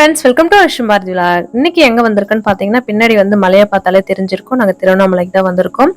Friends welcome to அஷ்மார் ஜிலா இன்னைக்கு எங்கே வந்திருக்குன்னு பார்த்தீங்கன்னா பின்னாடி வந்து மலையை பார்த்தாலே தெரிஞ்சிருக்கும். நாங்கள் திருவண்ணாமலைக்கு தான் வந்திருக்கோம்.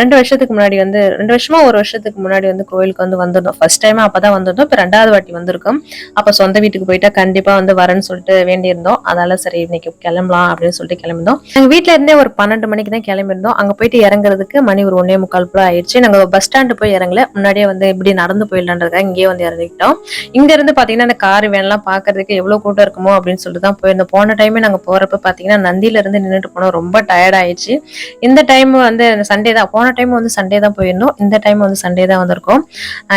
ரெண்டு வருஷத்துக்கு முன்னாடி வந்து ரெண்டு வருஷமா ஒரு வருஷத்துக்கு முன்னாடி வந்து கோயிலுக்கு வந்து வந்திருந்தோம். ஃபர்ஸ்ட் டைம் அப்பதான் வந்திருந்தோம். இப்போ ரெண்டாவது வாட்டி வந்திருக்கோம். அப்போ சொந்த வீட்டுக்கு போயிட்டா கண்டிப்பாக வந்து வரேன்னு சொல்லிட்டு வேண்டியிருந்தோம். அதனால சரி இன்னைக்கு கிளம்பலாம் அப்படின்னு சொல்லிட்டு கிளம்பிருந்தோம் நாங்கள் வீட்டில் இருந்தே ஒரு பன்னெண்டு மணிக்கு தான் கிளம்பியிருந்தோம். அங்கே போயிட்டு இறங்குறதுக்கு மணி ஒரு ஒன்னே முக்கால் போல ஆயிடுச்சு. நாங்கள் பஸ் ஸ்டாண்டு போய் இறங்கல. முன்னாடியே வந்து இப்படி நடந்து போயிடலான்றதுக்காக இங்கேயே வந்து இறங்கிக்கிட்டோம். இங்கே இருந்து பார்த்தீங்கன்னா அந்த கார் வேன்லாம் பார்க்கறதுக்கு எவ்வளோ கூட்டம் இருக்குமோ அப்படின்னு சொல்லிட்டு தான் போயிருந்தோம். போன டைமே நாங்க போறப்ப பாத்தீங்கன்னா நந்தியில இருந்து நின்றுட்டு போனோம். ரொம்ப டயர்ட் ஆயிடுச்சு. இந்த டைம் வந்து சண்டே தான். போன டைம் வந்து சண்டே தான் போயிருந்தோம். இந்த டைம் வந்து சண்டே தான் வந்திருக்கோம்.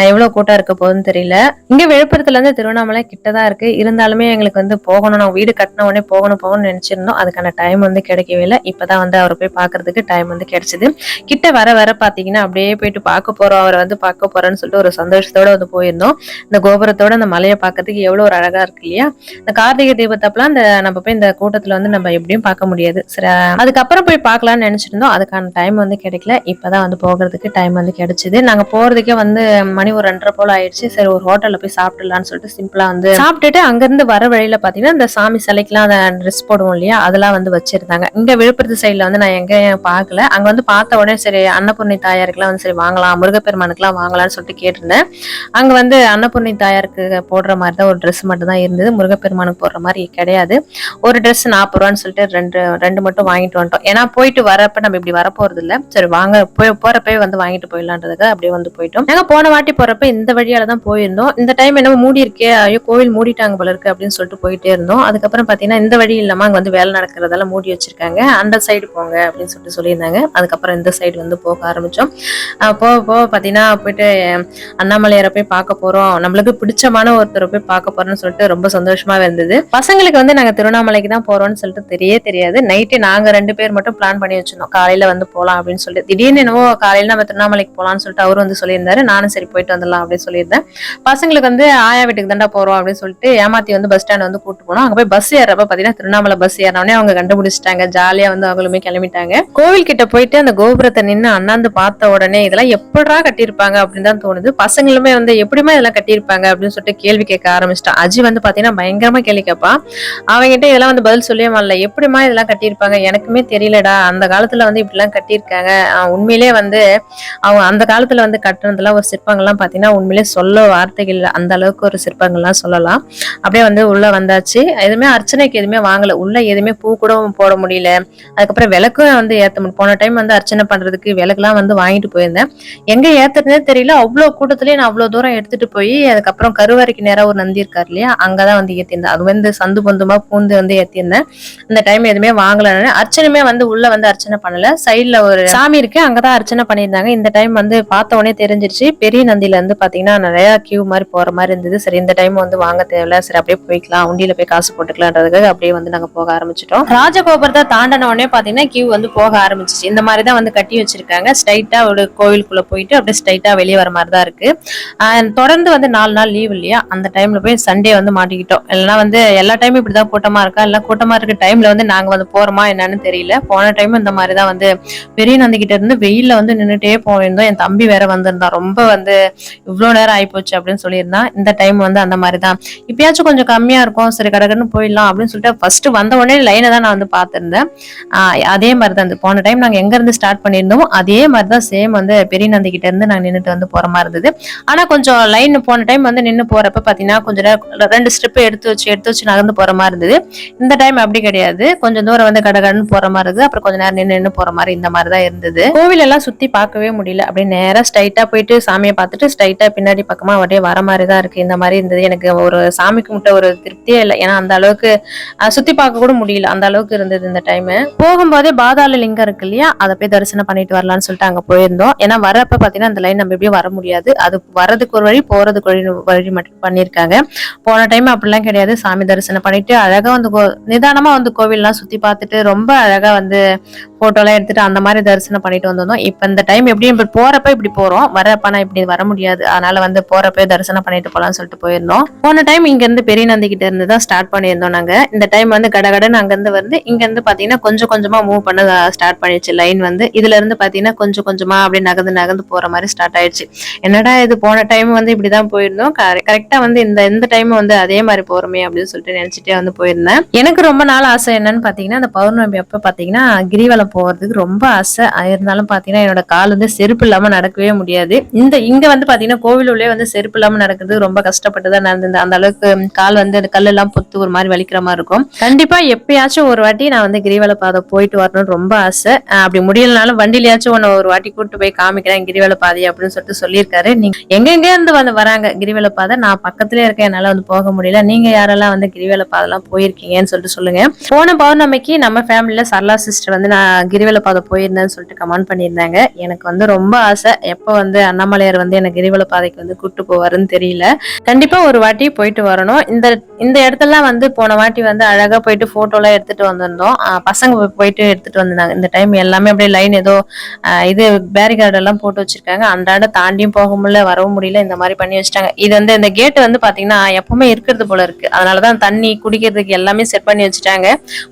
எவ்வளவு கூட்டம் இருக்க போகுதுன்னு தெரியல. இங்க விழுப்புரத்துல இருந்து திருவண்ணாமலை கிட்ட தான் இருக்கு. இருந்தாலுமே எங்களுக்கு வந்து போகணும். நான் வீடு கட்டின உடனே போகணும் போகணும்னு நினைச்சிருந்தோம். அதுக்கான டைம் வந்து கிடைக்கவே இல்லை. இப்பதான் வந்து அவரை போய் பாக்குறதுக்கு டைம் வந்து கிடைச்சது. கிட்ட வர வர பாத்தீங்கன்னா அப்படியே போயிட்டு பார்க்க போறோம். அவரை வந்து பார்க்க போறேன்னு சொல்லிட்டு ஒரு சந்தோஷத்தோட வந்து போயிருந்தோம். இந்த கோபுரத்தோட அந்த மலையை பார்க்கறதுக்கு எவ்வளவு ஒரு அழகா இருக்கு இல்லையா? இந்த கார்த்திகை தீபத்தப்பெல்லாம் அந்த நம்ம போய் இந்த கூட்டத்துல வந்து நம்ம எப்படியும் பார்க்க முடியாது. சரி அதுக்கப்புறம் போய் பார்க்கலாம்னு நினைச்சிருந்தோம். அதுக்கான டைம் வந்து கிடைக்கல. இப்பதான் வந்து போகிறதுக்கு டைம் வந்து கிடைச்சது. நாங்க போறதுக்கே வந்து மணி ஒரு ரெண்டரை போல ஆயிடுச்சு. சரி ஒரு ஹோட்டல்ல போய் சாப்பிடலாம்னு சொல்லிட்டு சிம்பிளா வந்து சாப்பிட்டுட்டு அங்கிருந்து வர வழியில பாத்தீங்கன்னா இந்த சாமி சிலைக்கெல்லாம் அந்த ட்ரெஸ் போடுவோம் இல்லையா அதெல்லாம் வந்து வச்சிருந்தாங்க. இங்க விழுப்புரத்து சைடுல வந்து நான் எங்கேயும் பார்க்கல. அங்க வந்து பார்த்த உடனே சரி அன்னபூர்ணி தாயாருக்குலாம் வந்து சரி வாங்கலாம் முருகப்பெருமானுக்குலாம் வாங்கலாம்னு சொல்லிட்டு கேட்டிருந்தேன். அங்க வந்து அன்னபூர்ணி தாயாருக்கு போடுற மாதிரி தான் ஒரு ட்ரெஸ் மட்டும் தான் இருந்தது. முருகப்பெருமானுக்கு போடுற மாதிரி கிடையாது. ஒரு ட்ரெஸ் நாற்பது ரூபான்னு சொல்லிட்டு ரெண்டு ரெண்டு மட்டும் வாங்கிட்டு வந்துட்டோம். ஏன்னா போயிட்டு வரப்ப நம்ம இப்படி வரப்போறது இல்லை இல்ல சரி வாங்க போய் போறப்பவே வந்து வாங்கிட்டு போயிடலான்றதுக்கு அப்படியே வந்து போயிட்டோம். நாங்க போன வாட்டி போறப்ப இந்த வழியால தான் போயிருந்தோம். இந்த டைம் என்னமோ மூடி இருக்கே ஐயோ கோவில் மூடிட்டாங்க போல இருக்கு அப்படின்னு சொல்லிட்டு போயிட்டே இருந்தோம். அதுக்கப்புறம் பாத்தீங்கன்னா இந்த வழி இல்லாம அங்க வந்து வேலை நடக்கிறதெல்லாம் மூடி வச்சிருக்காங்க. அந்த சைடு போங்க அப்படின்னு சொல்லிட்டு சொல்லியிருந்தாங்க. அதுக்கப்புறம் இந்த சைடு வந்து போக ஆரம்பிச்சோம். போக போக பாத்தீங்கன்னா போயிட்டு அண்ணாமலையாரை போய் பார்க்க போறோம். நம்மளுக்கு பிடிச்சமான ஒருத்தரை போய் பார்க்க போறோம்னு சொல்லிட்டு ரொம்ப சந்தோஷமா இருந்தது. பசங்களுக்கு வந்து நாங்கள் திருவண்ணாமலைக்கு தான் போறோம்னு சொல்லிட்டு தெரியவே தெரியாது. நைட்டு நாங்கள் ரெண்டு பேர் மட்டும் பிளான் பண்ணி வச்சிருந்தோம். காலையில வந்து போகலாம் அப்படின்னு சொல்லிட்டு. திடீர்னு என்னவோ காலையில நம்ம திருவண்ணாமலைக்கு போகலான்னு சொல்லிட்டு அவரும் வந்து சொல்லியிருந்தாரு. நானும் சரி போயிட்டு வந்துடலாம் அப்படின்னு சொல்லியிருந்தேன். பசங்களுக்கு வந்து ஆயா வீட்டுக்கு தாண்டா போறோம் அப்படின்னு சொல்லிட்டு ஏமாத்தி வந்து பஸ் ஸ்டாண்ட் வந்து கூட்டு போனோம். அங்கே போய் பஸ் ஏறப்ப பார்த்தீங்கன்னா திருவண்ணாமலை பஸ் ஏறினோடனே அவங்க கண்டுபிடிச்சிட்டாங்க. ஜாலியாக வந்து அவங்களுமே கிளம்பிட்டாங்க. கோவில் கிட்ட போயிட்டு அந்த கோபுரத்தை நின்று அண்ணாந்து பார்த்த உடனே இதெல்லாம் எப்படா கட்டியிருப்பாங்க அப்படின்னு தான் தோணுது. பசங்களுமே வந்து எப்படிமா இதெல்லாம் கட்டியிருப்பாங்க அப்படின்னு சொல்லிட்டு கேள்வி கேட்க ஆரம்பிச்சிட்டான். அஜி வந்து பார்த்தீங்கன்னா பயங்கரமா கேள்வி கேட்பான் அவங்ககிட்ட இதெல்லாம் வந்து பதில் சொல்லவே வரல எப்படிமா இதெல்லாம் கட்டியிருப்பாங்க? எனக்குமே தெரியலடா. அந்த காலத்துல வந்து இப்படிலாம் கட்டியிருக்காங்க. உண்மையிலே வந்து அவங்க அந்த காலத்துல வந்து கட்டினதுலாம் ஒரு சிற்பங்கள்லாம் பாத்தீங்கன்னா உண்மையிலே சொல்ல வார்த்தைகள் அந்த அளவுக்கு ஒரு சிற்பங்கள்லாம் சொல்லலாம். அப்படியே வந்து உள்ள வந்தாச்சு. எதுவுமே அர்ச்சனைக்கு எதுவுமே வாங்கல. உள்ள எதுவுமே பூ கூட போட முடியல. அதுக்கப்புறம் விளக்கும் வந்து ஏத்த முடியும் போன டைம் வந்து அர்ச்சனை பண்றதுக்கு விளக்குலாம் வந்து வாங்கிட்டு போயிருந்தேன். எங்க ஏத்துறதுனே தெரியல. அவ்வளவு கூட்டத்திலேயே நான் அவ்வளவு தூரம் எடுத்துட்டு போய் அதுக்கப்புறம் கருவறைக்கு நேரம் ஒரு நந்தி இருக்காரு இல்லையா? அங்கதான் வந்து ஏத்திருந்தேன். அது வந்து பந்து பந்துமா பூந்து வந்து ஏத்திருந்தேன் இந்த டைம் எதுவுமே வாங்கல அர்ச்சனையுமே வந்து உள்ள வந்து அர்ச்சனை பண்ணல. சைட்ல ஒரு சாமி இருக்கு அங்கதான் அர்ச்சனை பண்ணியிருந்தாங்க. இந்த டைம் வந்து பார்த்த உடனே தெரிஞ்சிருச்சு. பெரிய நந்தியில இருந்து பாத்தீங்கன்னா நிறைய கியூ மாதிரி போற மாதிரி இருந்தது. சரி இந்த டைம் வந்து வாங்க தேவையில்ல. சரி அப்படியே போய்க்கலாம். உண்டியில போய் காசு போட்டுக்கலான்றதுக்காக அப்படியே வந்து நாங்க போக ஆரம்பிச்சிட்டோம். ராஜகோபுரத்தை தாண்டின உடனே பாத்தீங்கன்னா கியூ வந்து போக ஆரம்பிச்சிச்சு. இந்த மாதிரி தான் வந்து கட்டி வச்சிருக்காங்க. ஸ்ட்ரைட்டா ஒரு கோவிலுக்குள்ள போயிட்டு அப்படியே ஸ்ட்ரைட்டா வெளியே வர மாதிரி தான் இருக்கு. தொடர்ந்து வந்து நாலு நாள் லீவ் இல்லையா? அந்த டைம்ல போய் சண்டே வந்து மாட்டிக்கிட்டோம். இல்லைன்னா வந்து எல்லா டைமும் இப்படிதான் கூட்டமா இருக்கா? இல்லை கூட்டமா இருக்க டைம்ல வந்து நாங்க வந்து போறோமா? என்னன்னு தெரியல. போன டைம் இந்த மாதிரி தான் வந்து பெரிய நந்தி கிட்ட இருந்து வெயில்ல வந்து நின்றுட்டே போயிருந்தோம். என் தம்பி வேற வந்திருந்தான். ரொம்ப வந்து இவ்வளவு நேரம் ஆகிப்போச்சு அப்படின்னு சொல்லியிருந்தான். இந்த டைம் வந்து அந்த மாதிரி தான் இப்பயாச்சும் கொஞ்சம் கம்மியா இருக்கும். சரி கடகடன்னு போயிடலாம் அப்படின்னு சொல்லிட்டு ஃபர்ஸ்ட் வந்த உடனே லைனை தான் நான் வந்து பார்த்துருந்தேன். ஆஹ் அதே மாதிரி தான் இந்த போன டைம் நாங்க எங்க இருந்து ஸ்டார்ட் பண்ணியிருந்தோமோ அதே மாதிரி தான் சேம் வந்து பெரிய நந்தி கிட்ட இருந்து நாங்க நின்றுட்டு வந்து போற மாதிரி இருந்தது. ஆனா கொஞ்சம் லைன் போன டைம் வந்து நின்று போறப்ப பாத்தீங்கன்னா கொஞ்சம் நேரம் ரெண்டு ஸ்டெப் எடுத்து வச்சு எடுத்து வச்சு நகர்ந்து போற மாதிரி இருந்தது. இந்த டைம் அப்படி கிடையாது. கொஞ்சம் தூரம் வந்து கடகடன்னு போற மாதிரி இருக்குது அப்புறம் கொஞ்ச நேரம் நின்று நின்று போற மாதிரி இந்த மாதிரி தான் இருந்தது. கோவில் எல்லாம் சுத்தி பார்க்கவே முடியல. அப்படியே நேரா ஸ்ட்ரைட்டா போயிட்டு சாமியை பார்த்துட்டு ஸ்ட்ரைட்டா பின்னாடி பக்கமா அப்படியே வர மாதிரி தான் இருக்கு. இந்த மாதிரி இருந்தது. எனக்கு ஒரு சாமி கும்பிட்ட ஒரு திருப்தியே இல்லை. ஏன்னா அந்த அளவுக்கு சுத்தி பார்க்க கூட முடியல. அந்த அளவுக்கு இருந்தது இந்த டைம் போகும்போதே பாதாள லிங்கம் இருக்கு இல்லையா? அதை போய் தரிசனம் பண்ணிட்டு வரலாம்னு சொல்லிட்டு அங்க போயிருந்தோம். ஏன்னா வரப்ப பாத்தீங்கன்னா அந்த லைன் நம்ம எப்படியும் வர முடியாது. அது வர்றதுக்கு ஒரு வழி போறதுக்கு வழி வழி மட்டும் பண்ணியிருக்காங்க. போன டைம் அப்படிலாம் கிடையாது. சாமி தரிசனம் பண்ணிட்டு அழகா வந்து கோ- நிதானமா வந்து கோவில்லாம் சுத்தி பார்த்துட்டு ரொம்ப அழகா வந்து ஃபோட்டோலாம் எடுத்துட்டு அந்த மாதிரி தரிசனம் பண்ணிட்டு வந்திருந்தோம். இப்போ இந்த டைம் எப்படி இப்படி போறப்ப இப்படி போறோம். வரப்பனா இப்படி வர முடியாது. அதனால வந்து போறப்ப தரிசனம் பண்ணிட்டு போகலாம்னு சொல்லிட்டு போயிருந்தோம். போன டைம் இங்க இருந்து பெரிய நந்திக்கிட்ட இருந்து தான் ஸ்டார்ட் பண்ணியிருந்தோம் நாங்க. இந்த டைம் வந்து கடகடன்னு அங்க இருந்து வந்து இங்க இருந்து பாத்தீங்கன்னா கொஞ்சம் கொஞ்சமா மூவ் பண்ண ஸ்டார்ட் பண்ணிடுச்சு. லைன் வந்து இதுல இருந்து பாத்தீங்கன்னா கொஞ்சம் கொஞ்சமா அப்படியே நகர்ந்து நகர்ந்து போற மாதிரி ஸ்டார்ட் ஆயிடுச்சு. என்னடா இது போன டைம் வந்து இப்படிதான் போயிருந்தோம். கரெக்டா வந்து இந்த இந்த டைம் வந்து அதே மாதிரி போகிறோமே அப்படின்னு சொல்லிட்டு நினைச்சிட்டே வந்து போயிருந்தேன். எனக்கு ரொம்ப நாள் ஆசை என்னன்னு பாத்தீங்கன்னா அந்த பௌர்ணமி அப்ப பாத்தீங்கன்னா கிரிவலம் போறதுக்கு ரொம்ப ஆசை. இருந்தாலும் பாத்தீங்கன்னா என்னோட கால் வந்து செருப்பு இல்லாம நடக்கவே முடியாது. இந்த இங்க வந்து பாத்தீங்கன்னா கோவில் உள்ளே வந்து செருப்பு இல்லாம நடக்கிறது ரொம்ப கஷ்டப்பட்டு தான் நடந்தது. அந்த அளவுக்கு கால் வந்து அந்த கல் எல்லாம் பொத்து ஒரு மாதிரி வலிக்கிற மாதிரி இருக்கும். கண்டிப்பா எப்பயாச்சும் ஒரு வாட்டி நான் வந்து கிரிவல பாதை போயிட்டு வரணும்னு ரொம்ப ஆசை. அப்படி முடியலனாலும் வண்டியிலயாச்சும் உன்னை ஒரு வாட்டி கூட்டு போய் காமிக்கிறேன் கிரிவல பாதை அப்படின்னு சொல்லிட்டு சொல்லியிருக்காரு. நீங்க எங்கெங்க இருந்து வந்து வராங்க கிரிவல பாதை நான் பக்கத்துலயே இருக்கேன் என்னால வந்து போக முடியல. நீங்க யாரெல்லாம் வந்து கிரிவல பாதைலாம் போயிருக்கீங்கன்னு சொல்லிட்டு சொல்லுங்க. போன பௌர்ணமிக்கு நம்ம ஃபேமிலியில சரளா சிஸ்டர் வந்து நான் கிரிவல பாதை போயிருந்தேன்னு சொல்லிட்டு கமெண்ட் பண்ணியிருந்தாங்க. எனக்கு வந்து ரொம்ப ஆசை. எப்போ வந்து அண்ணாமலையார் வந்து எனக்கு கிரிவல பாதைக்கு வந்து கூட்டு போவாருன்னு தெரியல. கண்டிப்பா ஒரு வாட்டி போயிட்டு வரணும். இந்த இந்த இடத்துலலாம் வந்து போன வாட்டி வந்து அழகா போயிட்டு போட்டோலாம் எடுத்துட்டு வந்திருந்தோம். பசங்க போயிட்டு எடுத்துட்டு வந்திருந்தாங்க. இந்த டைம் எல்லாமே அப்படியே லைன் ஏதோ இது பேரிகார்டு எல்லாம் போட்டு வச்சிருக்காங்க. அன்றாட தாண்டியும் போக முடியல வரவும் முடியல இந்த மாதிரி பண்ணி வச்சிட்டாங்க. இது வந்து இந்த கேட்டு வந்து பாத்தீங்கன்னா எப்பவுமே இருக்கிறது போல இருக்கு. அதனாலதான் தண்ணி குடிக்கிறதுக்கு எல்லாமே செட் பண்ணி வச்சுட்டாங்க.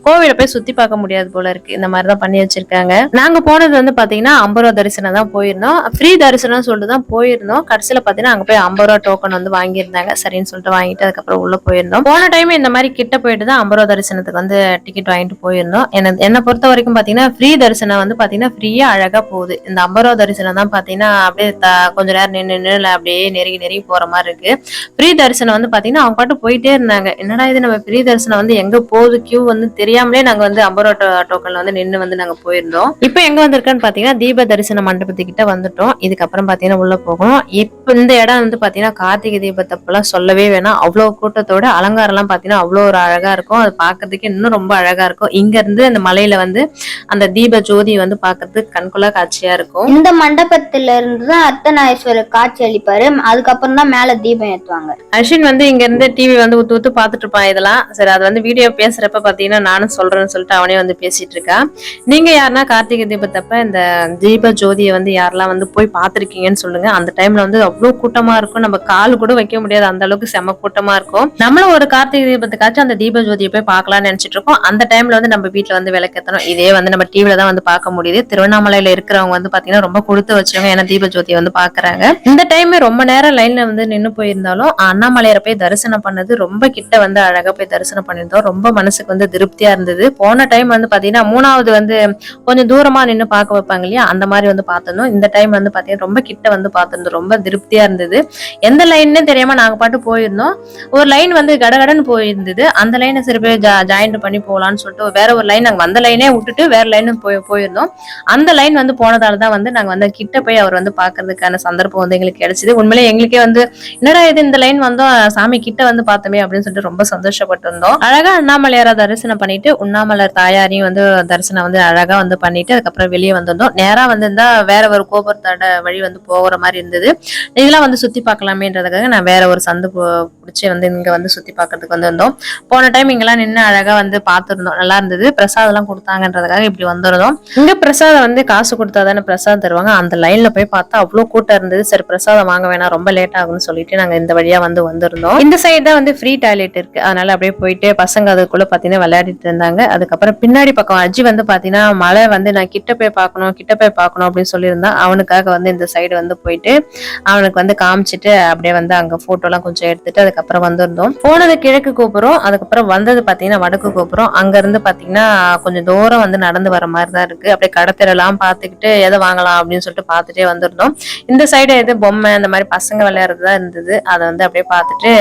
கோவில போய் சுத்தி பார்க்க முடியாது போல இருக்கு. இந்த மாதிரி தான் பண்ணி வச்சிருக்காங்க. நாங்க போனது வந்து பாத்தீங்கன்னா ஐம்பது ரூபா தரிசனம் தான் போயிருந்தோம். ஃப்ரீ தரிசனம் சொல்லிட்டு தான் போயிருந்தோம். கடைசியில பாத்தீங்கன்னா அங்க போய் ஐம்பது ரூபா டோக்கன் வந்து வாங்கியிருந்தாங்க. சரின்னு சொல்லிட்டு வாங்கிட்டு அதுக்கப்புறம் உள்ள போயிருந்தோம். போன டைம் இந்த மாதிரி கிட்ட போயிட்டு தான் ஐம்பது ரூபா தரிசனத்துக்கு வந்து டிக்கெட் வாங்கிட்டு போயிருந்தோம். என்ன என்னை பொறுத்த வரைக்கும் பாத்தீங்கன்னா ஃப்ரீ தரிசனம் வந்து பாத்தீங்கன்னா ஃப்ரீயா அழகா போகுது. இந்த ஐம்பது ரூபா தரிசனம் தான் பாத்தீங்கன்னா அப்படியே த- கொஞ்ச நேரம் நின்று நின்று அப்படியே நெருங்கி நெருங்கி போற மாதிரி இருக்கு. ஃப்ரீ தரிசனம் வந்து பாத்தீங்கன்னா அவங்க பாட்டு போயிட்டே இருந்தாங்க. என்னடா இது நம்ம ஃப்ரீ தரிசனம் வந்து எங்க போகுது? கியூ வந்து தெரியாமலே நாங்க வந்து ஐம்பது ரூபா டோக்கன்ல வந்து நின்று வந்து நாங்க போயிருந்தோம். இப்போ எங்க வந்திருக்கோன்னு பாத்தீங்கன்னா தீப தரிசன மண்டபத்துக்கிட்ட வந்துட்டோம். இதுக்கப்புறம் பாத்தீங்கன்னா உள்ள போகணும். இப்போ இந்த இடம் வந்து பாத்தீங்கன்னா கார்த்திகை தீபத்தப்பெல்லாம் சொல்லவே வேணாம். அவ்வளவு கூட்டத்தோட அலங்காரம் எல்லாம் பாத்தீங்கன்னா அவ்வளோ ஒரு அழகா இருக்கும். அது பார்க்கிறதுக்கு இன்னும் ரொம்ப அழகா இருக்கும். இங்க இருந்து அந்த மலையில வந்து அந்த தீப ஜோதி வந்து பார்க்கிறதுக்கு கண்கொள்ளா காட்சியா இருக்கும். இந்த மண்டபத்துல இருந்து தான் அர்த்தநாரீஸ்வரர் காட்சி அளிப்பாரு. அதுக்கப்புறம் தான் மேல தீபம் ஏத்துவாங்க. அஸ்வின் வந்து இங்க இருந்து டிவி வந்து ஊத்து ஊத்து பாத்துட்டு இருப்பான் இதெல்லாம். சரி அது வந்து வீடியோ பேசுறப்ப பாத்தீங்கன்னா நானும் சொல்றேன்னு சொல்லிட்டு அவனே வந்து பேசிட்டு இருக்கான் நீங்க யாருன்னா கார்த்திகை தீபத்தப்ப இந்த தீப ஜோதியை வந்து யாரெல்லாம் வந்து போய் பார்த்துருக்கீங்கன்னு சொல்லுங்க. அந்த டைம்ல வந்து அவ்வளவு கூட்டமா இருக்கும். நம்ம கால் கூட வைக்க முடியாது. அந்த அளவுக்கு செம கூட்டமா இருக்கும். நம்மளும் ஒரு கார்த்திகை தீபத்துக்காச்சும் அந்த தீப ஜோதியை போய் பார்க்கலாம்னு நினைச்சிட்டு இருக்கோம். அந்த டைம்ல வந்து நம்ம வீட்டுல வந்து விளக்கேத்தணும். இதே வந்து நம்ம டிவில தான் வந்து பார்க்க முடியுது. திருவண்ணாமலையில இருக்கிறவங்க வந்து பாத்தீங்கன்னா ரொம்ப கொடுத்து வச்சவங்க ஏன்னா தீப ஜோதியை வந்து பாக்குறாங்க இந்த டைம் ரொம்ப நேரம் லைன்ல வந்து நின்னு போயிருந்தாலும் அண்ணாமலையார போய் தரிசனம் பண்ணது ரொம்ப கிட்ட வந்து அழகா போய் தரிசனம் பண்ணியிருந்தோம். ரொம்ப மனசுக்கு வந்து திருப்தியா இருந்தது. போன டைம் வந்து பாத்தீங்கன்னா மூணாவது வந்து கொஞ்சம் தூரமா நின்னு பார்க்க வைப்பாங்க இல்லையா? அந்த மாதிரி வந்து பார்த்திருந்தோம் இந்த டைம் வந்து பாத்தீங்கன்னா ரொம்ப கிட்ட வந்து பார்த்திருந்தோம் ரொம்ப திருப்தியா இருந்தது. எந்த லைன்னே தெரியாம நாங்க பாட்டு போயிருந்தோம். ஒரு லைன் வந்து கடகடன்னு போயிருந்தது. அந்த லைனை சரி பேர் ஜாயின் பண்ணி போகலான்னு சொல்லிட்டு வேற ஒரு லைன் நாங்கள் வந்த லைனே விட்டுட்டு வேற லைன் போய் போயிருந்தோம். அந்த லைன் வந்து போனதால தான் வந்து நாங்க வந்து கிட்ட போய் அவர் வந்து பார்க்கறதுக்கான சந்தர்ப்பம் வந்து எங்களுக்கு கிடைச்சிது. உண்மையிலே எங்களுக்கே வந்து என்னடா இது இந்த லைன் வந்தோம் சாமி கிட்ட வந்து பார்த்தோமே அப்படின்னு சொல்லிட்டு ரொம்ப சந்தோஷப்பட்டு இருந்தோம் அழகா அண்ணாமலையார தரிசனம் பண்ணிட்டு உண்ணாமலர் தாயாரையும் வந்து தரிசனம் வந்து அழகா வந்து பண்ணிட்டு அதுக்கப்புறம் வெளியே வந்திருந்தோம். நேரா வந்திருந்தா வேற ஒரு கோபுரத்தோட வழி வந்து போகிற மாதிரி இருந்தது. இதெல்லாம் வந்து சுத்தி பார்க்கலாமேன்றதுக்காக நான் வேற ஒரு சந்து பிடிச்சி வந்து இங்க வந்து சுத்தி பார்க்கறதுக்கு வந்திருந்தோம். போன டைம் இங்கெல்லாம் நின்று அழகா வந்து பார்த்துருந்தோம். நல்லா இருந்தது. பிரசாதம் எல்லாம் கொடுத்தாங்கன்றதுக்காக இப்படி வந்திருந்தோம். இங்க பிரசாதம் வந்து காசு கொடுத்தா தானே பிரசாதம் தருவாங்க. அந்த லைன்ல போய் பார்த்தா அவ்வளவு கூட்டம் இருந்தது. சரி பிரசாதம் வாங்க வேணாம். ரொம்ப லேட் ஆகும்னு சொல்லிட்டு நாங்க இந்த வழியா வந்து வந்திருந்தோம். இந்த சைடு தான் வந்து ஃப்ரீ டாய்லெட் இருக்கு. அதனால அப்படியே போயிட்டு பசங்க அதுக்குள்ள பாத்தீங்கன்னா விளையாடிட்டு இருந்தாங்க. அதுக்கப்புறம் பின்னாடி பக்கம் அஜி வந்து பாத்தீங்கன்னா மழை வந்து நான் கிட்ட போய் பார்க்கணும் கிட்ட போய் பார்க்கணும் அப்படின்னு சொல்லியிருந்தான் அவனுக்காக வந்து இந்த சைடு வந்து போயிட்டு அவனுக்கு வந்து காமிச்சிட்டு அப்படியே வந்து அங்கே ஃபோட்டோலாம் கொஞ்சம் எடுத்துட்டு அதுக்கப்புறம் வந்திருந்தோம். போனது கிழக்கு கோபுரம் அதுக்கப்புறம் வந்தது பார்த்தீங்கன்னா வடக்கு கோபுரம். அங்கேருந்து பார்த்தீங்கன்னா கொஞ்சம் தூரம் வந்து நடந்து வர மாதிரி தான் இருக்குது அப்படியே கடத்திரலாம் பார்த்துக்கிட்டு எதை வாங்கலாம் அப்படின்னு சொல்லிட்டு பார்த்துட்டே வந்திருந்தோம். இந்த சைடு எது பொம்மை இந்த மாதிரி பசங்க விளையாடுறது தான் இருந்தது அதை வந்து அப்படியே பார்த்துட்டு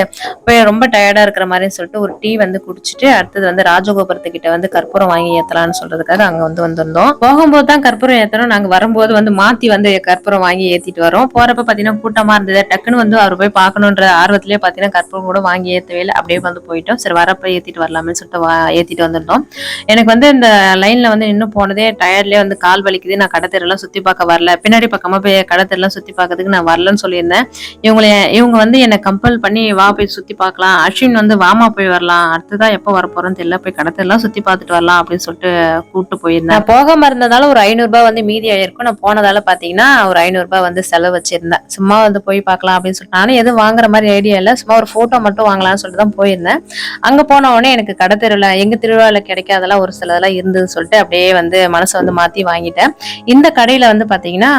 போய் ரொம்ப டயர்டாக இருக்கிற மாதிரின்னு சொல்லிட்டு ஒரு டீ வந்து குடிச்சிட்டு அடுத்தது வந்து ராஜகோபுரத்துக்கிட்ட வந்து கற்பூரம் வாங்கி ஏற்றலான்னு சொல்றதுக்காக அங்கே வந்து வந்திருந்தோம். போகும்போது தான் கற்பூரம் ஏத்தணும். நாங்க வரும்போது வந்து மாத்தி வந்து கற்பூரம் வாங்கி ஏத்திட்டு வரோம். போறப்ப பாத்தீங்கன்னா கூட்டமா இருந்தது. டக்குன்னு வந்து அவர் போய் பார்க்கணுன்ற ஆர்வத்திலேயே பாத்தீங்கன்னா கற்பூரம் கூட வாங்கி ஏத்தவே இல்லை. அப்படியே வந்து போயிட்டோம். சரி வரப்ப ஏத்திட்டு வரலாம்னு சொல்லிட்டு வா- ஏத்திட்டு வந்திருந்தோம். எனக்கு வந்து இந்த லைன்ல வந்து இன்னும் போனதே டயர்ட்லயே வந்து கால் வலிக்குது. நான் கடத்தெருலாம் சுத்தி பார்க்க வரல. பின்னாடி பக்கமா போய் கடத்தெருலாம் சுத்தி பார்க்கறதுக்கு நான் வரலன்னு சொல்லியிருந்தேன். இவங்களை இவங்க வந்து என்னை கம்பல் பண்ணி வா போய் சுத்தி பார்க்கலாம். அஸ்வின் வந்து வாமா போய் வரலாம். அடுத்ததான் எப்போ வர போறோம்னு தெரியல. போய் கடத்தெல்லாம் சுத்தி பார்த்துட்டு வரலாம் அப்படின்னு சொல்லிட்டு கூப்பிட்டு போய் போயிருந்தேன். நான் போகாம இருந்ததால ஒரு ஐநூறுரூபா வந்து மீதி ஆயிருக்கும். நான் போனதால பாத்தீங்கன்னா ஒரு ஐநூறுரூபா வந்து செலவு வச்சிருந்தேன். சும்மா வந்து போய் பார்க்கலாம் அப்படின்னு சொல்லிட்டு. நானும் எதுவும் வாங்குற மாதிரி ஐடியா இல்லை. சும்மா ஒரு ஃபோட்டோ மட்டும் வாங்கலாம்னு சொல்லிட்டு தான் போயிருந்தேன். அங்க போன உடனே எனக்கு கடை திருவிழா எங்க திருவிழாவில் கிடைக்காதெல்லாம் ஒரு சிலதெல்லாம் இருந்ததுன்னு சொல்லிட்டு அப்படியே வந்து மனசை வந்து மாத்தி வாங்கிட்டேன். இந்த கடையில வந்து பாத்தீங்கன்னா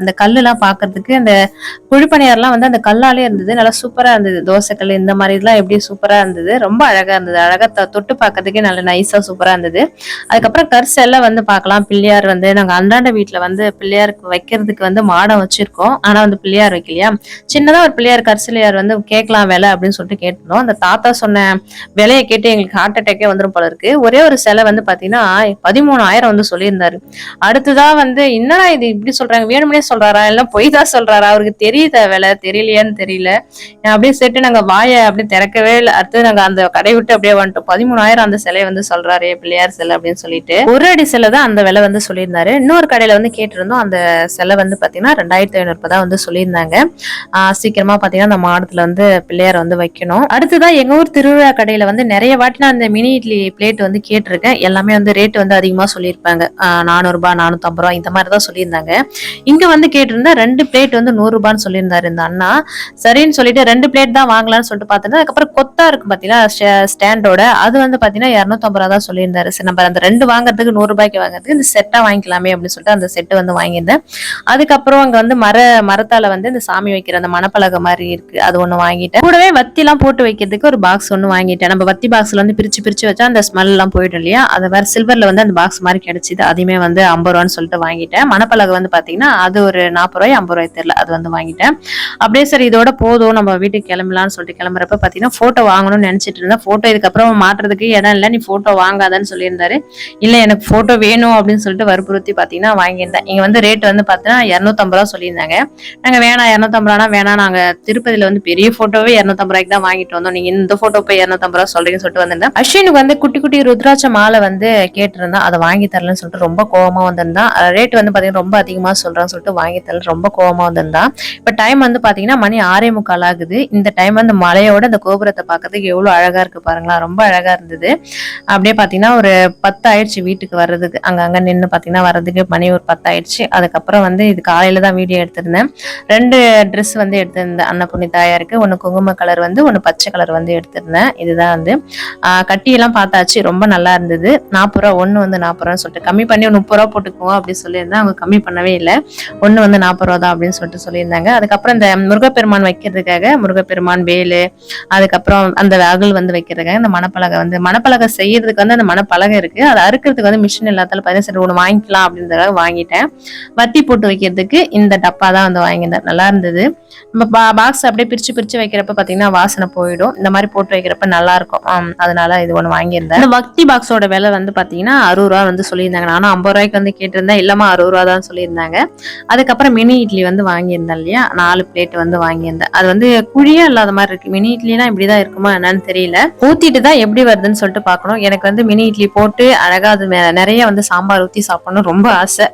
இந்த கல்லுலாம் பாக்குறதுக்கு இந்த குழிப்பணியாரெல்லாம் வந்து அந்த கல்லாலே இருந்தது. நல்லா சூப்பரா இருந்தது. தோசைக்கல் இந்த மாதிரி இதெல்லாம் எப்படி சூப்பரா இருந்தது. ரொம்ப அழகா இருந்தது. அழகா தொட்டு பார்க்கறதுக்கே நல்ல நைஸா சூப்பரா இருந்தது. அதுக்கப்புறம் கரிசெல்லாம் வந்து பார்க்கலாம் பிள்ளையார் வந்து நாங்கள் அந்தாண்ட வீட்டில் வந்து பிள்ளையாருக்கு வைக்கிறதுக்கு வந்து மாடம் வச்சிருக்கோம். ஆனா வந்து பிள்ளையார் வைக்கலையா? சின்னதா ஒரு பிள்ளையார் கரிசலையார் வந்து கேட்கலாம் விலை அப்படின்னு சொல்லிட்டு கேட்டிருந்தோம். அந்த தாத்தா சொன்ன விலையை கேட்டு எங்களுக்கு ஹார்ட் அட்டாக்கே வந்துடும் போல இருக்கு. ஒரே ஒரு சிலை வந்து பாத்தீங்கன்னா பதிமூணாயிரம் வந்து சொல்லியிருந்தாரு. அடுத்ததா வந்து என்னடா இது இப்படி சொல்றாங்க? வேணும்னே சொல்றாரா? இல்லை பொய் தான் சொல்றாரா? அவருக்கு தெரியுதா விலை? தெரியலையான்னு தெரியல. அப்படியே செட்டு நாங்க வாயை அப்படியே திறக்கவே இல்லை. அடுத்து நாங்க அந்த கடை விட்டு அப்படியே வந்துட்டோம். பதிமூணாயிரம் அந்த சிலையை வந்து சொல்றாரு பிள்ளையார் சிலை அப்படின்னு சொல்லிட்டு. ஒரு அடி சிலை தான் அந்த விலை வந்து சொல்லியிருந்தாரு. இன்னொரு கடையில வந்து கேட்டிருந்தோம் அந்த சிலை வந்து பாத்தீங்கன்னா ரெண்டாயிரத்தி ஐநூறு தான் வந்து சொல்லியிருந்தாங்க. சீக்கிரமாக சீக்கிரமா பாத்தீங்கன்னா அந்த மாடத்துல வந்து பிள்ளையார் வந்து வைக்கணும். அடுத்ததான் எங்க ஊர் திருவிழா கடையில வந்து நிறைய வாட்டி நான் இந்த மினி இட்லி பிளேட் வந்து கேட்டிருக்கேன். எல்லாமே வந்து ரேட் வந்து அதிகமா சொல்லியிருப்பாங்க. ஆஹ் நானூறு ரூபாய் ரூபாய் இந்த மாதிரி தான் சொல்லியிருந்தாங்க. இங்க வந்து கேட்டிருந்தா ரெண்டு பிளேட் வந்து நூறு ரூபான்னு சொல்லியிருந்தாரு இந்த அண்ணா. சரின்னு சொல்லிட்டு ரெண்டு பிளேட் தான் வாங்கலாம்னு சொல்லிட்டு பார்த்தேன் அதுக்கப்புறம் கொத்தா இருக்கு பாத்தீங்கன்னா ஸ்டாண்டோட அது வந்து பாத்தீங்கன்னா இரநூத்தம்பது ரூபா தான் சொல்லியிருந்தாரு. சரி நம்ம அந்த ரெண்டு வாங்குறதுக்கு நூறு ரூபாய்க்கு வாங்குறதுக்கு இந்த செட்டா வாங்கிக்கலாமே அப்படின்னு சொல்லிட்டு அந்த செட்டு வந்து வாங்கியிருந்தேன். அதுக்கப்புறம் அங்க வந்து மர மரத்தால வந்து இந்த சாமி வைக்கிற அந்த மணப்பலகை மாதிரி இருக்கு. அது ஒண்ணு வாங்கிட்டேன். கூடவே வத்தி எல்லாம் போட்டு வைக்கிறதுக்கு ஒரு பாக்ஸ் ஒண்ணு வாங்கிட்டேன். நம்ம வத்தி பாக்ஸ்ல வந்து பிரிச்சு பிரிச்சு வச்சா அந்த ஸ்மெல் எல்லாம் போயிடும் இல்லையா? அது வேற சில்வர்ல வந்து அந்த பாக்ஸ் மாதிரி கிடைச்சிது. அதையுமே வந்து ஐம்பது ரூபான்னு சொல்லிட்டு வாங்கிட்டேன். மணப்பலகை வந்து பாத்தீங்கன்னா அது ஒரு நாற்பது ரூபாய் ஐம்பது ரூபாய் தெரியல. அது வந்து வாங்கிட்டேன். அப்படியே சரி இதோட போதும். நம்ம வீட்டுக்கு கிளம்பலாம்னு சொல்லிட்டு கிளம்புறப்ப பாத்தீங்கன்னா போட்டோ வாங்கணும்னு நினைச்சிட்டு இருந்தேன். போட்டோ இதுக்கப்புறம் மாட்டுறதுக்கு இடம் இல்லை. நீ போட்டோ வாங்காதன்னு சொல்லியிருந்தாரு. இல்லை எனக்கு ஃபோட்டோ வேணும் அப்படின்னு சொல்லிட்டு வற்புறுத்தி பார்த்தீங்கன்னா வாங்கியிருந்தேன். இங்கே வந்து ரேட் வந்து பார்த்தீங்கன்னா இரநூத்தம்பது ரூபா சொல்லியிருந்தாங்க. நாங்கள் வேணாம் இரநூத்தம்பது ரூபா வேணாம். நாங்கள் திருப்பதியில் வந்து பெரிய ஃபோட்டோவே இரநூத்தம்பது ரூபாய்க்கு தான் வாங்கிட்டு வந்தோம். நீங்கள் இந்த ஃபோட்டோ போய் இரநூத்தம்பது ரூபா சொல்கிறீங்கன்னு சொல்லிட்டு வந்திருந்தேன். அஸ்வினுக்கு வந்து குட்டி குட்டி ருத்ராட்ச மாலை வந்து கேட்டிருந்தான். அதை வாங்கி தரலன்னு சொல்லிட்டு ரொம்ப கோவமாக வந்திருந்தான். ரேட் வந்து பார்த்தீங்கன்னா ரொம்ப அதிகமாக சொல்கிறான்னு சொல்லிட்டு வாங்கி தரல. ரொம்ப கோவமாக வந்திருந்தான். இப்போ டைம் வந்து பார்த்தீங்கன்னா மணி ஆறே முக்கால் ஆகுது. இந்த டைம் வந்து மலையோட அந்த கோபுரத்தை பார்க்கறதுக்கு எவ்வளோ அழகாக இருக்கு பாருங்களா ரொம்ப அழகாக இருந்தது. அப்படியே பார்த்தீங்கன்னா ஒரு பத்து ஆயிடுச்சு வீட்டுக்கு வர்றதுக்கு அங்க நின்று பார்த்தீங்கன்னா வர்றதுக்கு மணி ஒரு பத்தாயிடுச்சு. அதுக்கப்புறம் வந்து இது காலையில் தான் வீடியோ எடுத்திருந்தேன். ரெண்டு ட்ரெஸ் வந்து எடுத்திருந்தேன். அன்னபுண்ணி தாயாருக்கு ஒன்று குங்கும கலர் வந்து ஒன்று பச்சை கலர் வந்து எடுத்திருந்தேன். இதுதான் வந்து கட்டியெல்லாம் பார்த்தாச்சு ரொம்ப நல்லா இருந்தது. நாற்பது ரூபா ஒன்று வந்து நாற்பது ரூபான்னு சொல்லிட்டு கம்மி பண்ணி ஒரு முப்பது ரூபா போட்டுக்குவோம் அப்படின்னு சொல்லியிருந்தேன். அவங்க கம்மி பண்ணவே இல்லை. ஒன்று வந்து நாற்பது ரூபா தான் அப்படின்னு சொல்லிட்டு சொல்லியிருந்தாங்க. அதுக்கப்புறம் இந்த முருகப்பெருமான் வைக்கிறதுக்காக முருகப்பெருமான் வேலு அதுக்கப்புறம் அந்த அகல் வந்து வைக்கிறதுக்காக இந்த மணப்பலகை வந்து மணப்பலகை செய்யறதுக்கு வந்து அந்த மணப்பலகை இருக்குது அதை அறுக்கிறதுக்கு வந்து மிஷின் எல்லாத்தாலும் பார்த்தீங்கன்னா சரி ஒன்று வாங்கிக்கலாம் அப்படின்றதுக்காக வாங்கிட்டேன். வத்தி போட்டு வைக்கிறதுக்கு இந்த டப்பா தான் வந்து வாங்கியிருந்தேன். நல்லா இருந்தது. நம்ம பாக்ஸ் அப்படியே பிரித்து பிரித்து வைக்கிறப்ப பார்த்தீங்கன்னா வாசனை போயிடும். இந்த மாதிரி போட்டு வைக்கிறப்ப நல்லா இருக்கும். அதனால இது ஒன்று வாங்கியிருந்தேன். இந்த பக்தி பாக்ஸோட விலை வந்து பார்த்தீங்கன்னா அறுபது ரூபா வந்து சொல்லியிருந்தாங்க. நானும் ஐம்பது ரூபாய்க்கு வந்து கேட்டிருந்தேன். இல்லைம்மா அறுபது ரூபா தான் சொல்லியிருந்தாங்க. அதுக்கப்புறம் மினி இட்லி வந்து வாங்கியிருந்தேன் இல்லையா? நாலு பிளேட் வந்து வாங்கியிருந்தேன். அது வந்து குழியா இல்லாத மாதிரி இருக்கு. மினி இட்லினா இப்படிதான் இருக்குமா என்னன்னு தெரியல. ஊத்திட்டு தான் எப்படி வருதுன்னு சொல்லிட்டு பார்க்கணும். எனக்கு வந்து மினி இட்லி போட்டு அழகா அது நிறைய நிறைய வந்து சாம்பார் ஊற்றி சாப்பிடணும் ரொம்ப ஆசை.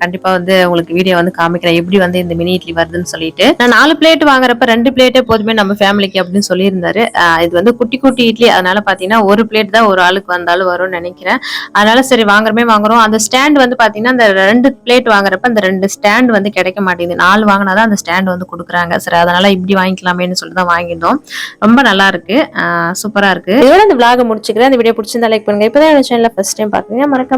கண்டிப்பாக வந்து உங்களுக்கு வீடியோ வந்து காமிக்கிறேன். எப்படி வந்து இந்த மினி இட்லி வருதுன்னு சொல்லிட்டு. நான் நாலு பிளேட் வாங்குறப்ப ரெண்டு பிளேட்டே போதுமே நம்ம ஃபேமிலிக்கு அப்படின்னு சொல்லியிருந்தாரு. இது வந்து குட்டி குட்டி இட்லி. அதனால பார்த்தீங்கன்னா ஒரு பிளேட் தான் ஒரு ஆளுக்கு வந்தாலும் வரும்னு நினைக்கிறேன். அதனால சரி வாங்குறமே வாங்குறோம். அந்த ஸ்டாண்ட் வந்து பார்த்தீங்கன்னா அந்த ரெண்டு பிளேட் வாங்குறப்ப அந்த ரெண்டு ஸ்டாண்ட் வந்து கிடைக்க மாட்டேங்குது. நாலு வாங்கினாதான் அந்த ஸ்டாண்ட் வந்து கொடுக்குறாங்க. சரி அதனால இப்படி வாங்கிக்கலாமேன்னு சொல்லிட்டு தான் வாங்கியிருந்தோம். ரொம்ப நல்லா இருக்கு. சூப்பராக இருக்கு. இதோட இந்த விளாக முடிச்சுக்கிறேன். இந்த வீடியோ பிடிச்சிருந்தா லைக் பண்ணுங்க. இப்பதான் என் சேனல்ல ஃபர்ஸ்ட் டைம் பார்த்தீங்கன்னா மறக்காம